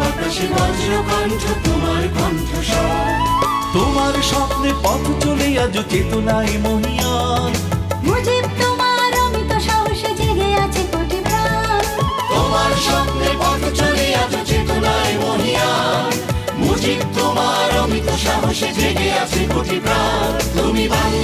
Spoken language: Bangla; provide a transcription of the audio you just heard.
বাতাসে বজ্র কণ্ঠ তোমার কণ্ঠস্বর। তোমার স্বপ্নে পথ চলে আজ চেতনায় মহিয়ান মুজিব তোমার অমিত সাহসে জেগে আছে কোটি প্রাণ। তোমার স্বপ্নে পথ চলে আজ চেতনায় মহিয়ান মুজিব তোমার অমিত সাহসে জেগে আছে কোটি প্রাণ। তুমি বাংলা